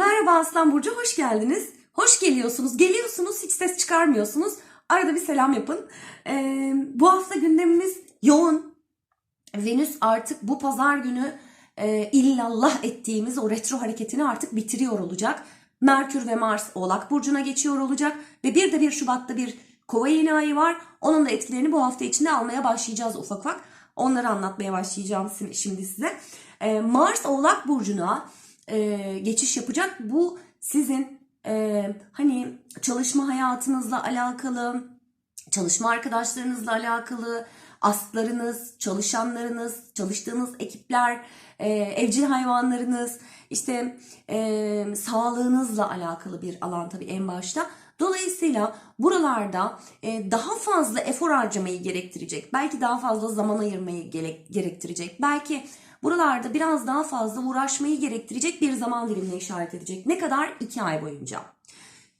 Merhaba Aslan Burcu, hoş geldiniz. Hoş geliyorsunuz, geliyorsunuz, hiç ses çıkarmıyorsunuz. Arada bir selam yapın. Ee, bu hafta gündemimiz yoğun. Venüs artık bu pazar günü e, illallah ettiğimiz o retro hareketini artık bitiriyor olacak. Merkür ve Mars Oğlak Burcu'na geçiyor olacak. Ve bir de 1 Şubat'ta bir kova yeni ayı var. Onun da etkilerini bu hafta içinde almaya başlayacağız ufak ufak. Onları anlatmaya başlayacağım şimdi size. Ee, Mars Oğlak Burcu'na e, geçiş yapacak. Bu sizin e, hani çalışma hayatınızla alakalı, çalışma arkadaşlarınızla alakalı, astlarınız, çalışanlarınız, çalıştığınız ekipler, e, evcil hayvanlarınız, işte e, sağlığınızla alakalı bir alan tabii en başta. Dolayısıyla buralarda e, daha fazla efor harcamayı gerektirecek, belki daha fazla zaman ayırmayı gerek- gerektirecek, belki buralarda biraz daha fazla uğraşmayı gerektirecek bir zaman dilimine işaret edecek. Ne kadar? 2 ay boyunca.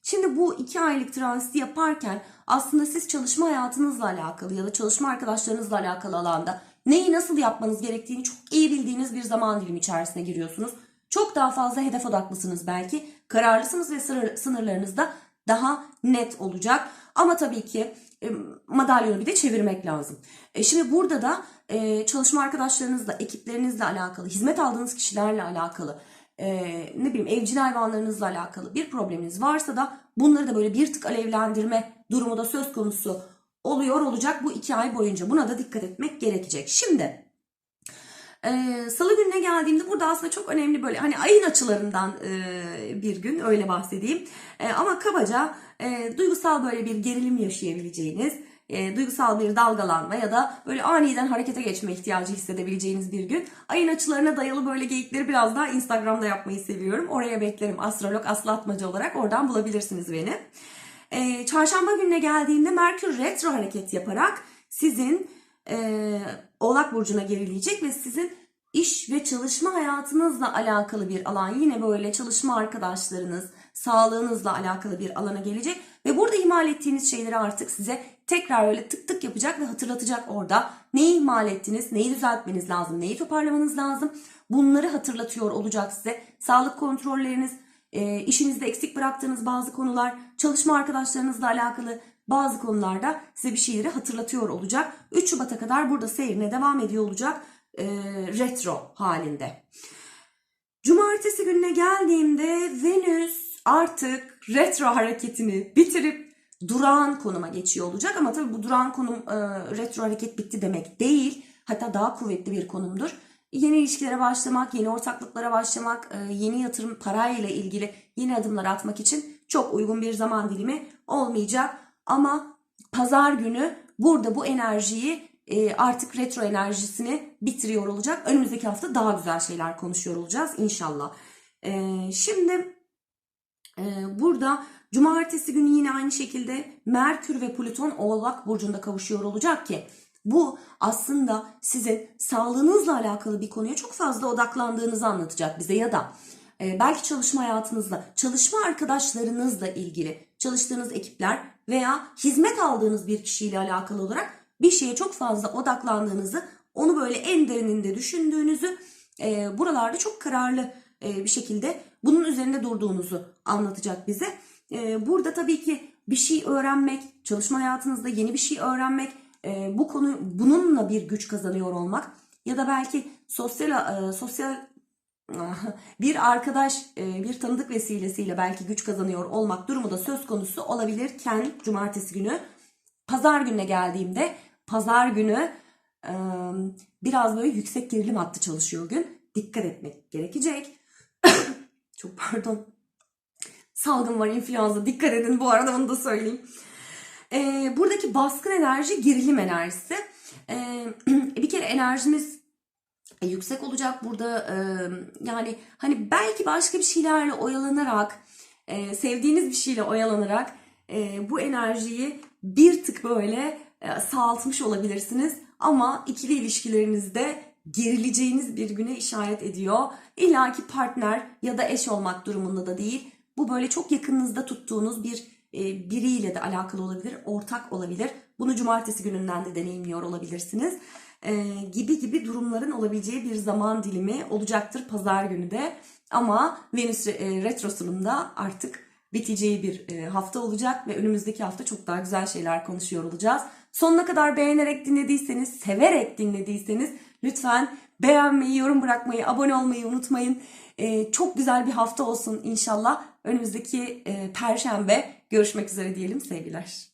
Şimdi bu iki aylık transiti yaparken aslında siz çalışma hayatınızla alakalı ya da çalışma arkadaşlarınızla alakalı alanda neyi nasıl yapmanız gerektiğini çok iyi bildiğiniz bir zaman dilimi içerisine giriyorsunuz. Çok daha fazla hedef odaklısınız belki. Kararlısınız ve sınır, sınırlarınız da daha net olacak. Ama tabii ki e, madalyonu bir de çevirmek lazım. E, şimdi burada da e, çalışma arkadaşlarınızla, ekiplerinizle alakalı, hizmet aldığınız kişilerle alakalı, ne bileyim evcil hayvanlarınızla alakalı bir probleminiz varsa da bunları da böyle bir tık alevlendirme durumu da söz konusu oluyor olacak bu iki ay boyunca. Buna da dikkat etmek gerekecek. Şimdi ee, Salı gününe geldiğimde burada aslında çok önemli böyle hani ayın açılarından e, bir gün öyle bahsedeyim. E, ama kabaca e, duygusal böyle bir gerilim yaşayabileceğiniz, e, duygusal bir dalgalanma ya da böyle aniden harekete geçme ihtiyacı hissedebileceğiniz bir gün. Ayın açılarına dayalı böyle geyikleri biraz daha Instagram'da yapmayı seviyorum. Oraya beklerim astrolog Aslı Atmacı olarak oradan bulabilirsiniz beni. E, çarşamba gününe geldiğimde Merkür retro hareket yaparak sizin e, Oğlak Burcu'na gerileyecek ve sizin iş ve çalışma hayatınızla alakalı bir alan yine böyle çalışma arkadaşlarınız, sağlığınızla alakalı bir alana gelecek ve burada ihmal ettiğiniz şeyleri artık size tekrar öyle tık tık yapacak ve hatırlatacak orada. Neyi ihmal ettiniz, neyi düzeltmeniz lazım, neyi toparlamanız lazım bunları hatırlatıyor olacak size. Sağlık kontrolleriniz, işinizde eksik bıraktığınız bazı konular, çalışma arkadaşlarınızla alakalı bazı konularda size bir şeyleri hatırlatıyor olacak. 3 Şubat'a kadar burada seyrine devam ediyor olacak e, retro halinde. Cumartesi gününe geldiğimde Venüs artık retro hareketini bitirip durağan konuma geçiyor olacak. Ama tabii bu durağan konum e, retro hareket bitti demek değil. Hatta daha kuvvetli bir konumdur. Yeni ilişkilere başlamak, yeni ortaklıklara başlamak, e, yeni yatırım parayla ilgili yeni adımlar atmak için çok uygun bir zaman dilimi olmayacak. Ama pazar günü burada bu enerjiyi e, artık retro enerjisini bitiriyor olacak. Önümüzdeki hafta daha güzel şeyler konuşuyor olacağız inşallah. E, şimdi e, burada cumartesi günü yine aynı şekilde Merkür ve Plüton Oğlak Burcu'nda kavuşuyor olacak ki bu aslında sizin sağlığınızla alakalı bir konuya çok fazla odaklandığınızı anlatacak bize ya da belki çalışma hayatınızla, çalışma arkadaşlarınızla ilgili çalıştığınız ekipler veya hizmet aldığınız bir kişiyle alakalı olarak bir şeye çok fazla odaklandığınızı, onu böyle en derininde düşündüğünüzü, e, buralarda çok kararlı e, bir şekilde bunun üzerinde durduğunuzu anlatacak bize. E, burada tabii ki bir şey öğrenmek, çalışma hayatınızda yeni bir şey öğrenmek, e, bu konu bununla bir güç kazanıyor olmak ya da belki sosyal e, sosyal bir arkadaş, e, bir tanıdık vesilesiyle belki güç kazanıyor olmak durumu da söz konusu olabilirken cumartesi günü pazar gününe geldiğimde pazar günü e, biraz böyle yüksek gerilim hattı çalışıyor gün. Dikkat etmek gerekecek. Çok pardon. Salgın var, influenza. Dikkat edin bu arada onu da söyleyeyim. E, buradaki baskın enerji gerilim enerjisi. bir kere enerjimiz yüksek olacak burada e, yani hani belki başka bir şeylerle oyalanarak e, sevdiğiniz bir şeyle oyalanarak e, bu enerjiyi bir tık böyle e, sağaltmış olabilirsiniz ama ikili ilişkilerinizde gerileceğiniz bir güne işaret ediyor. İlla ki partner ya da eş olmak durumunda da değil. Bu böyle çok yakınınızda tuttuğunuz bir e, biriyle de alakalı olabilir, ortak olabilir. Bunu cumartesi gününden de deneyimliyor olabilirsiniz. E, gibi gibi durumların olabileceği bir zaman dilimi olacaktır pazar günü de. Ama Venüs e, retrosunun da artık biteceği bir e, hafta olacak ve önümüzdeki hafta çok daha güzel şeyler konuşuyor olacağız. Sonuna kadar beğenerek dinlediyseniz, severek dinlediyseniz lütfen beğenmeyi, yorum bırakmayı, abone olmayı unutmayın. E, çok güzel bir hafta olsun inşallah. Önümüzdeki e, perşembe görüşmek üzere diyelim sevgiler.